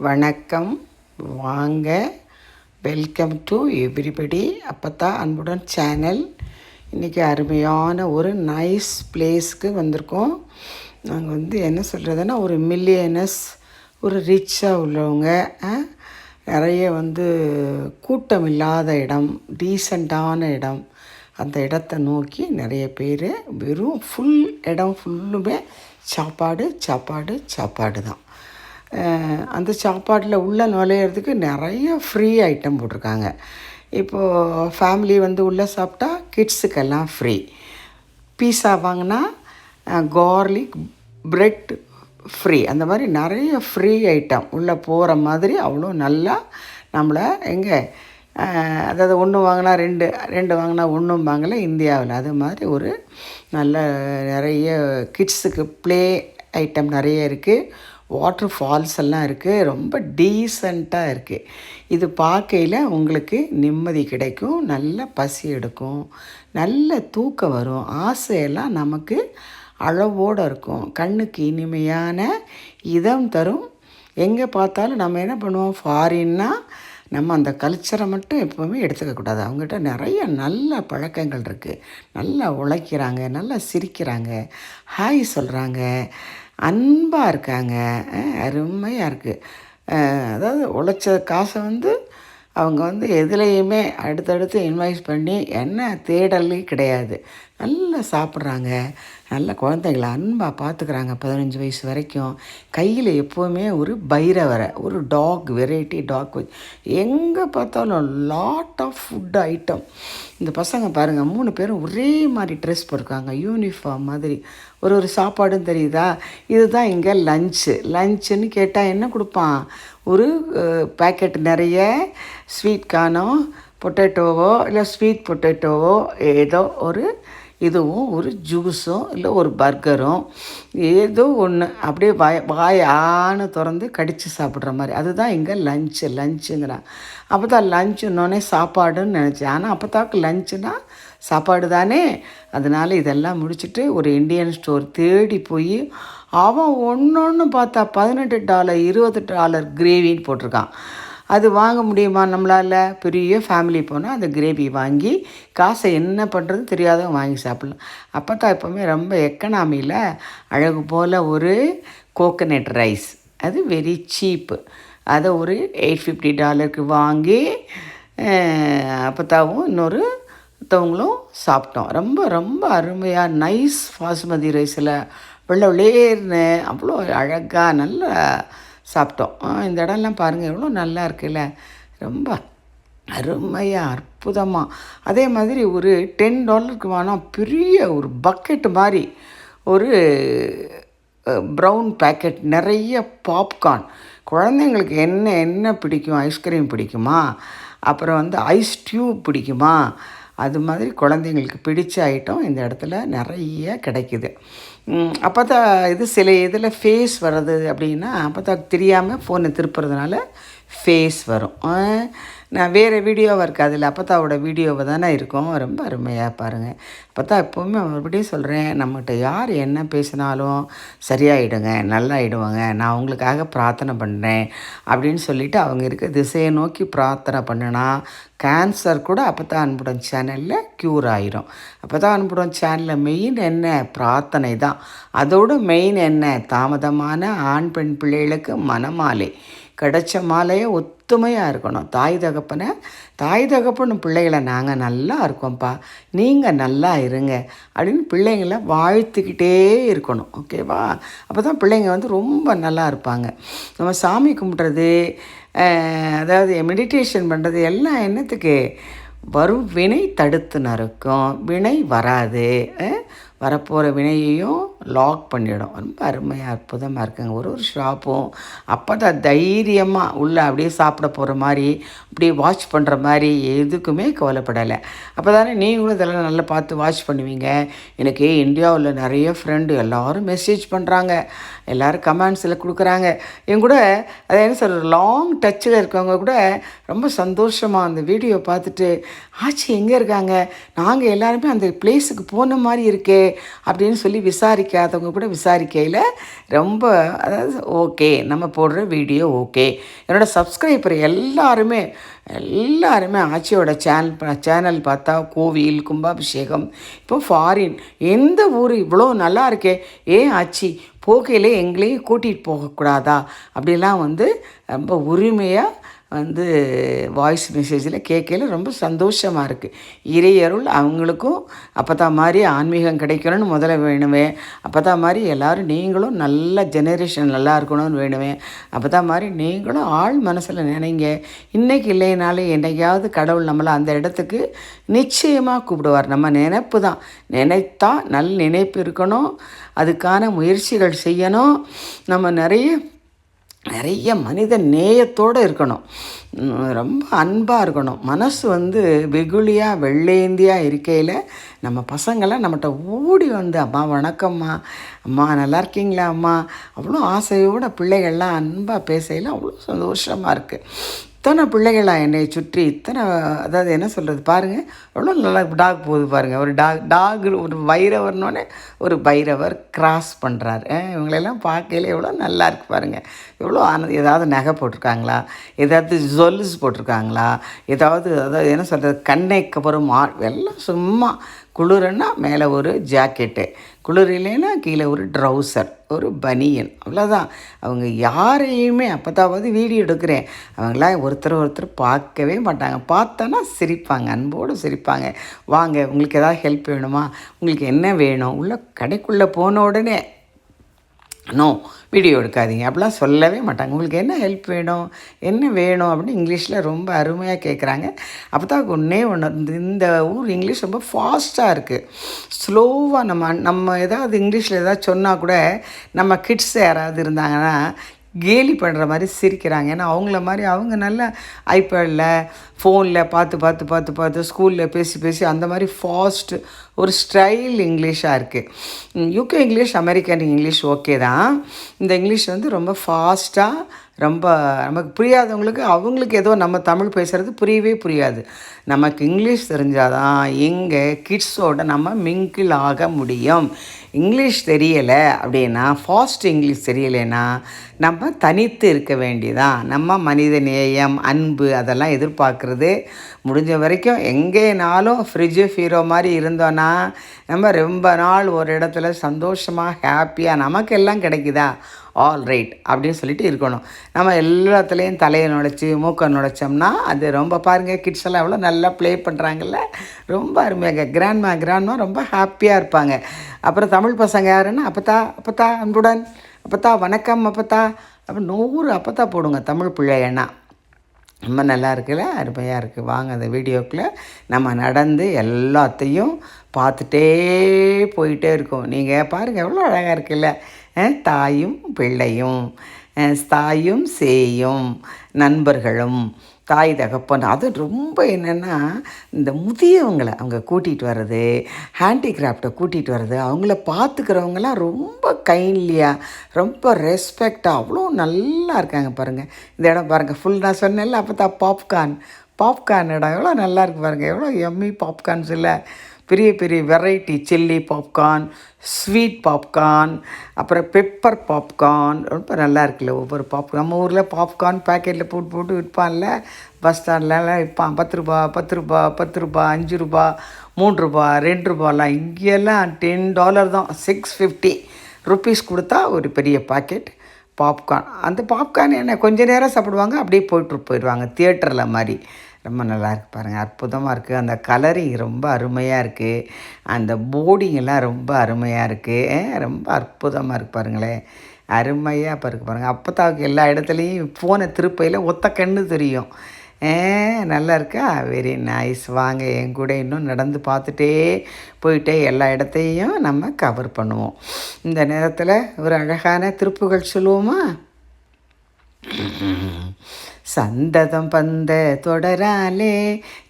வணக்கம் வாங்க welcome to everybody அப்பத்தா அன்புடன் சேனல் இன்றைக்கி அருமையான ஒரு நைஸ் பிளேஸ்க்கு வந்திருக்கோம். நாங்கள் வந்து என்ன சொல்கிறதுன்னா ஒரு மில்லியனஸ் ஒரு ரிச்சாக உள்ளவங்க நிறைய வந்து கூட்டம் இல்லாத இடம் டீசெண்டான இடம். அந்த இடத்த நோக்கி நிறைய பேர் வெறும் ஃபுல் இடம் ஃபுல்லுமே சாப்பாடு சாப்பாடு சாப்பாடு தான் அந்த சாப்பாட்டில் உள்ளே நுழையிறதுக்கு நிறைய ஃப்ரீ ஐட்டம் போட்டிருக்காங்க. இப்போது ஃபேமிலி வந்து உள்ளே சாப்பிட்டா கிட்ஸுக்கெல்லாம் ஃப்ரீ பீஸா வாங்கினா கார்லிக் பிரெட் ஃப்ரீ அந்த மாதிரி நிறைய ஃப்ரீ ஐட்டம் உள்ளே போகிற மாதிரி அவ்வளோ நல்லா நம்மளை எங்கே அதாவது ஒன்று வாங்கினா ரெண்டு ரெண்டு வாங்கினா ஒன்றும் வாங்கலை இந்தியாவில். அது மாதிரி ஒரு நல்ல நிறைய கிட்ஸுக்கு ப்ளே ஐட்டம் நிறைய இருக்குது வாட்டர் ஃபால்ஸ் எல்லாம் இருக்குது ரொம்ப டீசெண்டாக இருக்குது இது பார்க்கையில் உங்களுக்கு நிம்மதி கிடைக்கும். நல்ல பசி எடுக்கும். நல்ல தூக்கம் வரும். ஆசையெல்லாம் நமக்கு அளவோடு இருக்கும். கண்ணுக்கு இனிமையான இதம் தரும். எங்கே பார்த்தாலும் நம்ம என்ன பண்ணுவோம்? ஃபாரின்னா நம்ம அந்த கல்ச்சரை மட்டும் எப்போவுமே எடுத்துக்கக்கூடாது அவங்ககிட்ட நிறைய நல்ல பழக்கங்கள் இருக்குது நல்லா உழைக்கிறாங்க நல்லா சிரிக்கிறாங்க. ஹாய் சொல்கிறாங்க அன்பாக இருக்காங்க. அருமையாக இருக்குது அதாவது உழைச்ச காசை வந்து அவங்க வந்து எதுலேயுமே அடுத்தடுத்து இன்வைஸ் பண்ணி என்ன தேடலே கிடையாது. நல்லா சாப்பிட்றாங்க. நல்ல குழந்தைங்கள அன்பாக பார்த்துக்கிறாங்க பதினஞ்சு வயசு வரைக்கும். கையில் எப்போவுமே ஒரு பைரவரை ஒரு டாக் வெரைட்டி டாக் எங்கே பார்த்தாலும் லாட் ஆஃப் ஃபுட் ஐட்டம் இந்த பசங்க பாருங்கள் மூணு பேரும் ஒரே மாதிரி ட்ரெஸ் போட்டிருக்காங்க யூனிஃபார்ம் மாதிரி. ஒரு ஒரு சாப்பாடும் தெரியுதா? இதுதான் இங்கே லஞ்சு லஞ்சுன்னு கேட்டால் என்ன கொடுப்பான்? ஒரு பேக்கெட் நிறைய ஸ்வீட் கானோ பொட்டேட்டோவோ இல்லை ஸ்வீட் பொட்டேட்டோவோ ஏதோ ஒரு இதுவும் ஒரு ஜூஸும் இல்லை ஒரு பர்கரும் ஏதோ ஒன்று அப்படியே வாய் வாய் ஆன்னு திறந்து கடித்து சாப்பிட்ற மாதிரி. அதுதான் இங்கே லஞ்சு லஞ்சுங்கிறான் அப்போ தான் லஞ்சுன்னொடனே சாப்பாடுன்னு நினச்சேன். ஆனால் அப்போ தாக்கு லஞ்சுனா சாப்பாடு தானே அதனால் இதெல்லாம் முடிச்சுட்டு ஒரு இண்டியன் ஸ்டோர் தேடி போய் அவன் ஒன்று ஒன்று பார்த்தா பதினெட்டு டாலர் இருபது டாலர் கிரேவின்னு போட்டிருக்கான். அது வாங்க முடியுமா? நம்மளால் பெரிய ஃபேமிலி போனால் அந்த கிரேவி வாங்கி காசை என்ன பண்ணுறது தெரியாதவங்க வாங்கி சாப்பிட்லாம். அப்போ தான் எப்போவுமே ரொம்ப எக்கனாமியில் அழகு போல் ஒரு கோகனட் ரைஸ் அது வெரி சீப்பு அதை ஒரு எயிட் ஃபிஃப்டி டாலருக்கு வாங்கி அப்போத்தாவும் இன்னொரு மற்றவங்களும் சாப்பிட்டோம். ரொம்ப ரொம்ப அருமையாக நைஸ் பாசுமதி ரைஸில் வெள்ளை வெள்ளேர்னு அவ்வளோ அழகாக நல்லா சாப்பிட்டோம். இந்த இடம்லாம் பாருங்கள் எவ்வளோ நல்லா இருக்குல்ல. ரொம்ப அருமையாக அற்புதமாக அதே மாதிரி ஒரு டென் டாலருக்கு வேணால் பெரிய ஒரு பக்கெட் மாதிரி ஒரு ப்ரௌன் பேக்கெட் நிறைய பாப்கார்ன். குழந்தைங்களுக்கு என்ன என்ன பிடிக்கும்? ஐஸ்கிரீம் பிடிக்குமா? அப்புறம் வந்து ஐஸ் டியூப் பிடிக்குமா? அது மாதிரி குழந்தைங்களுக்கு பிடிச்ச ஐட்டம் இந்த இடத்துல நிறைய கிடைக்குது. அப்போ தான் இது சில இதில் ஃபேஸ் வர்றது அப்படின்னா அப்போ தான் தெரியாமல் ஃபோனை திருப்புறதுனால ஃபேஸ் வரும். நான் வேறு வீடியோவாக இருக்குது அதில் அப்பத்தாவோட வீடியோவை தானே இருக்கும். ரொம்ப அருமையாக பாருங்கள் அப்போ எப்போவுமே மறுபடியும் சொல்கிறேன் நம்மகிட்ட யார் என்ன பேசினாலும் சரியாயிடுங்க நல்லாயிடுவாங்க. நான் உங்களுக்காக பிரார்த்தனை பண்ணுறேன் அப்படின்னு சொல்லிட்டு அவங்க இருக்க திசையை நோக்கி பிரார்த்தனை பண்ணுனா கேன்சர் கூட அப்போ தான் அன்புடன் சேனலில் க்யூர் ஆயிரும். அப்போ தான் அன்புடன் சேனலில் மெயின் என்ன? பிரார்த்தனை தான். அதோட மெயின் என்ன? தாமதமான ஆண் பெண் பிள்ளைகளுக்கு மனமாலை. கிடைச்ச மாலையே ஒத்துமையாக இருக்கணும். தாய் தகப்பனை தாய் தகப்பனும் பிள்ளைகளை நாங்கள் நல்லா இருக்கோம்ப்பா. நீங்கள் நல்லா இருங்க அப்படின்னு பிள்ளைங்கள வாழ்த்துக்கிட்டே இருக்கணும். ஓகேவா அப்போ தான் பிள்ளைங்க வந்து ரொம்ப நல்லா இருப்பாங்க. நம்ம சாமி கும்பிட்றது அதாவது மெடிடேஷன் பண்ணுறது எல்லாம் என்னத்துக்கு? வரும் வினை தடுத்து நறுக்கும். வினை வராது. வரப்போகிற வினையையும் லாக் பண்ணிடும். ரொம்ப அருமையாக அற்புதமாக இருக்குங்க. ஒரு ஒரு ஷாப்பும் அப்போ தான் தைரியமாக உள்ளே அப்படியே சாப்பிட போகிற மாதிரி அப்படியே வாட்ச் பண்ணுற மாதிரி எதுக்குமே கவலைப்படலை. அப்போ தானே நீங்களும் இதெல்லாம் நல்லா பார்த்து வாட்ச் பண்ணுவீங்க. எனக்கு இந்தியாவில் நிறைய ஃப்ரெண்டு எல்லோரும் மெசேஜ் பண்ணுறாங்க எல்லோரும் கமெண்ட்ஸில் கொடுக்குறாங்க. என் கூட அதை என்ன சொல்கிற லாங் டச்சில் இருக்கவங்க கூட ரொம்ப சந்தோஷமாக அந்த வீடியோ பார்த்துட்டு ஆச்சி எங்கே இருக்காங்க? நாங்கள் எல்லாருமே அந்த பிளேஸுக்கு போன மாதிரி இருக்கே. அப்படின்னு சொல்லி விசாரிக்காதவங்க கூட விசாரிக்கையில் ரொம்ப அதாவது ஓகே நம்ம போடுற வீடியோ ஓகே என்னோடய சப்ஸ்கிரைபர் எல்லாருமே எல்லாருமே ஆச்சியோட சேனல் சேனல் பார்த்தா கோவில் கும்பாபிஷேகம் இப்போ ஃபாரின் எந்த ஊர் இவ்வளோ நல்லா இருக்கே? ஏன் ஆச்சி போகையிலே எங்களையும் கூட்டிகிட்டு போகக்கூடாதா? அப்படிலாம் வந்து ரொம்ப உரிமையாக வந்து வாய்ஸ் மெசேஜில் கேட்கல ரொம்ப சந்தோஷமாக இருக்குது இறையருள் அவங்களுக்கும் அப்போ தான் மாதிரி ஆன்மீகம் கிடைக்கணும்னு முதல்ல வேணுவேன். அப்போ தான் மாதிரி எல்லோரும் நீங்களும் நல்ல ஜெனரேஷன் நல்லா இருக்கணும்னு வேணுவேன். அப்போ தான் மாதிரி நீங்களும் ஆள் மனசில் நினைங்க. இன்றைக்கி இல்லைனாலும் என்றைக்காவது கடவுள் நம்மளை அந்த இடத்துக்கு நிச்சயமாக கூப்பிடுவார். நம்ம நினைப்பு தான். நினைத்தா நல் நினைப்பு இருக்கணும். அதுக்கான முயற்சிகள் செய்யணும். நம்ம நிறைய நிறைய மனித நேயத்தோடு இருக்கணும். ரொம்ப அன்பாக இருக்கணும். மனசு வந்து வெகுளியாக வெள்ளேந்தியாக இருக்கையில் நம்ம பசங்களை நம்மகிட்ட ஓடி வந்து அம்மா வணக்கம்மா. அம்மா நல்லா இருக்கீங்களா அம்மா? அவ்வளோ ஆசையோட பிள்ளைகள்லாம் அன்பாக பேசையில் அவ்வளோ சந்தோஷமாக இருக்குது இத்தனை பிள்ளைகளாக என்னை சுற்றி இத்தனை அதாவது என்ன சொல்கிறது பாருங்கள் எவ்வளோ நல்லா டாக் போகுது பாருங்கள் ஒரு டாக் டாக் ஒரு வைரவர்னோடனே ஒரு பைரவர் கிராஸ் பண்ணுறாரு இவங்களெல்லாம் பார்க்கையில எவ்வளோ நல்லா இருக்கு பாருங்கள் எவ்வளோ ஆனது ஏதாவது நகை போட்டிருக்காங்களா? ஏதாவது ஜொல்ஸ் போட்டிருக்காங்களா? ஏதாவது அதாவது என்ன சொல்கிறது கண்ணைக்கு அப்புறம் எல்லாம் சும்மா குளிருன்னா மேலே ஒரு ஜாக்கெட்டு. குளிர் இல்லைன்னா கீழே ஒரு ட்ரௌசர் ஒரு பனியன். அவ்வளோதான் அவங்க யாரையுமே அப்போத்தாவது வீடியோ எடுக்கிறேன். அவங்களாம் ஒருத்தர் ஒருத்தர் பார்க்கவே மாட்டாங்க. பார்த்தோன்னா சிரிப்பாங்க அன்போடு சிரிப்பாங்க. வாங்க உங்களுக்கு எதாவது ஹெல்ப் வேணுமா? உங்களுக்கு என்ன வேணும்? உள்ள கடைக்குள்ளே போன உடனே நோ வீடியோ எடுக்காதீங்க. அப்படிலாம் சொல்லவே மாட்டாங்க. உங்களுக்கு என்ன ஹெல்ப் வேணும்? என்ன வேணும்? அப்படின்னு இங்கிலீஷில் ரொம்ப அருமையாக கேட்குறாங்க அப்போ தான் ஒன்றே ஒன்று இந்த ஊர் இங்கிலீஷ் ரொம்ப ஃபாஸ்ட்டாக இருக்குது ஸ்லோவாக நம்ம நம்ம ஏதாவது இங்கிலீஷில் ஏதாவது சொன்னால் கூட நம்ம கிட்ஸ் யாராவது இருந்தாங்கன்னா கேலி பண்ணுற மாதிரி சிரிக்கிறாங்க. ஏன்னா அவங்கள மாதிரி அவங்க நல்ல ஐபேடில் ஃபோனில் பார்த்து பார்த்து பார்த்து பார்த்து ஸ்கூலில் பேசி பேசி அந்த மாதிரி ஃபாஸ்ட்டு ஒரு ஸ்டைல் இங்கிலீஷாக இருக்குது UK English American English okay தான். இந்த இங்கிலீஷ் வந்து ரொம்ப ஃபாஸ்ட்டாக ரொம்ப நமக்கு புரியாதவங்களுக்கு அவங்களுக்கு ஏதோ நம்ம தமிழ் பேசுகிறது புரியவே புரியாது. நமக்கு இங்கிலீஷ் தெரிஞ்சால் தான் எங்கே கிட்ஸோட நம்ம மிங்கிள் ஆக முடியும். இங்கிலீஷ் தெரியலை அப்படின்னா ஃபாஸ்ட் இங்கிலீஷ் தெரியலைன்னா நம்ம தனித்து இருக்க வேண்டியதான் நம்ம மனித நேயம் அன்பு அதெல்லாம் எதிர்பார்க்குறது. முடிஞ்ச வரைக்கும் எங்கேனாலும் ஃப்ரிட்ஜு ஃபீரோ மாதிரி இருந்தோன்னா நம்ம ரொம்ப நாள் ஒரு இடத்துல சந்தோஷமாக ஹாப்பியாக நமக்கு எல்லாம் கிடைக்குதா? ஆல் ரைட் அப்படின்னு சொல்லிட்டு இருக்கணும். நம்ம எல்லாத்துலேயும் தலையை நுழைச்சி மூக்கை நுழைச்சோம்னா அது ரொம்ப பாருங்கள் கிட்ஸ் எல்லாம் எவ்வளோ நல்லா ப்ளே பண்ணுறாங்கல்ல ரொம்ப அருமையாக கிராண்ட்மா கிராண்ட்மா ரொம்ப ஹாப்பியாக இருப்பாங்க. அப்புறம் தமிழ் தமிழ் பசங்க யாருன்னா அப்பத்தா அப்பத்தா அன்புடன் அப்பத்தா வணக்கம் அப்பத்தா அப்போ நூறு அப்பத்தா போடுங்க தமிழ் பிள்ளைன்னா ரொம்ப நல்லா இருக்குல்ல அருமையாக இருக்குது வாங்க அந்த வீடியோக்குள்ளே நம்ம நடந்து எல்லாத்தையும் பார்த்துட்டே போயிட்டே இருக்கோம். நீங்கள் பாருங்கள் எவ்வளோ அழகாக இருக்குல்ல. தாயும் பிள்ளையும் தாயும் சேயும் நண்பர்களும் தாய் தகப்பன். அது ரொம்ப என்னென்னா இந்த முதியவங்களை அவங்க கூட்டிகிட்டு வர்றது ஹேண்டிகிராஃப்டை கூட்டிகிட்டு வர்றது அவங்கள பார்த்துக்கிறவங்களாம் ரொம்ப கைண்ட்லியாக ரொம்ப ரெஸ்பெக்டாக அவ்வளோ நல்லா இருக்காங்க பாருங்கள் இந்த இடம் பாருங்கள் ஃபுல் நான் சொன்னேன்ல அப்போ தான் பாப்கார்ன் பாப்கார்ன் இடம் எவ்வளோ நல்லா இருக்குது பாருங்கள் எவ்வளோ எம்மி பாப்கார்ன்ஸ் இல்லை. பெரிய பெரிய variety chilli popcorn sweet popcorn அப்புறம் பெப்பர் பாப்கார்ன் ரொம்ப நல்லா இருக்குல்ல ஒவ்வொரு பாப்கார்ன் நம்ம ஊரில் பாப்கார்ன் பேக்கெட்டில் போட்டு போட்டு விற்பான்ல பஸ் ஸ்டாண்ட்லலாம் விற்பான். பத்து ரூபா பத்து ரூபா பத்து ரூபா அஞ்சு ரூபா மூன்று ரூபா ரெண்டு ரூபாலாம் இங்கெல்லாம் டென் டாலர் தான். சிக்ஸ் ஃபிஃப்டி ருப்பீஸ் கொடுத்தா ஒரு பெரிய பாக்கெட் பாப்கார்ன் அந்த பாப்கார்ன் என்ன கொஞ்ச நேரம் சாப்பிடுவாங்க அப்படியே போய்ட்டு போயிடுவாங்க தியேட்டரில் மாதிரி. ரொம்ப நல்லா இருக்குது பாருங்கள் அற்புதமாக இருக்குது அந்த கலரிங் ரொம்ப அருமையாக இருக்குது அந்த போர்டிங்கெல்லாம் ரொம்ப அருமையாக இருக்குது ரொம்ப அற்புதமாக இருக்குது பாருங்களேன் அருமையாக இப்போ இருக்குது பாருங்கள் அப்பத்தாவுக்கு எல்லா இடத்துலையும் போன திருப்பையில் ஒத்த கண்ணு தெரியும். நல்லா இருக்கா? வெரி நைஸ் வாங்க என் கூட இன்னும் நடந்து பார்த்துட்டே போயிட்டே எல்லா இடத்தையும் நம்ம கவர் பண்ணுவோம். இந்த நேரத்தில் ஒரு அழகான திருப்புகள் சொல்லுவோமா? சந்ததம் பந்த தொடராலே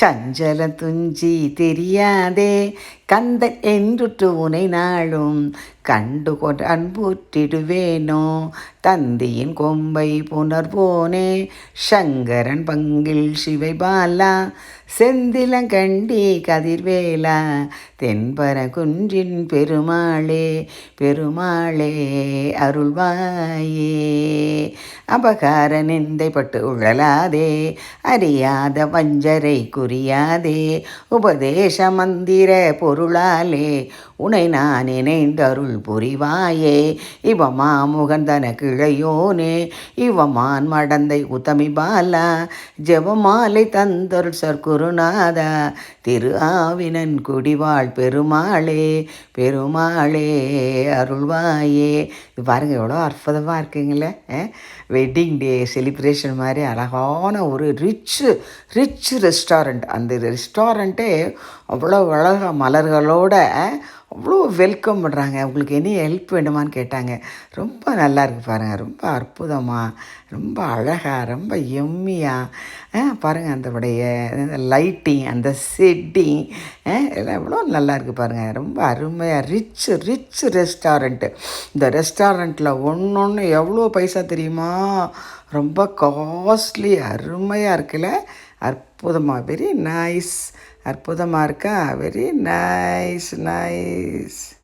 சஞ்சல துஞ்சி தெரியாதே கந்தன் என்றுற்று உனை நாளும் கண்டு கொண்டு அன்புற்றிடுவேனோ. தந்தியின் கொம்பை புணர்வோனே சங்கரன் பங்கில் சிவை பாலா செந்திலங்கண்டி கதிர்வேலா தென்பர குன்றின் பெருமாளே பெருமாளே அருள்வாயே. அபகார நிந்தைப்பட்டு உழலாதே அறியாத வஞ்சரை புரியாதே. உபதேச மந்திர பொருளாலே உனை நான் இணைந்தருள் புரிவாயே. இவ மாமுகந்தன கிழையோனே இவ மான் மடந்தை உத்தமி பாலா ஜெபமாலை தந்தருள் சர்க்குருநாதா திரு ஆவினன் குடிவாழ் பெருமாளே பெருமாளே அருள்வாயே. இது பாருங்கள் எவ்வளோ அற்புதமாக இருக்குங்களே வெட்டிங் டே செலிப்ரேஷன் மாதிரி அழகான ஒரு ரிச் ரிச் ரெஸ்டாரண்ட் அந்த ரெஸ்டாரண்ட்டே அவ்வளோ அழகாக மலர்களோட அவ்வளோ வெல்கம் பண்ணுறாங்க உங்களுக்கு என்ன ஹெல்ப் வேணுமான்னு கேட்டாங்க. ரொம்ப நல்லா இருக்குது பாருங்கள் ரொம்ப அற்புதமாக ரொம்ப அழகாக ரொம்ப எம்மியாக பாருங்கள் அந்த உடைய லைட்டிங் அந்த செட்டிங் எல்லாம் எவ்வளோ நல்லா இருக்குது பாருங்கள் ரொம்ப அருமையாக ரிச் ரிச் ரெஸ்டாரண்ட்டு இந்த ரெஸ்டாரண்ட்டில் ஒன்று ஒன்று எவ்வளோ பைசா தெரியுமா? ரொம்ப காஸ்ட்லி அருமையாக இருக்குல்ல. அற்புதமாக வெரி நைஸ் அற்புதமாக இருக்கா? Very nice nice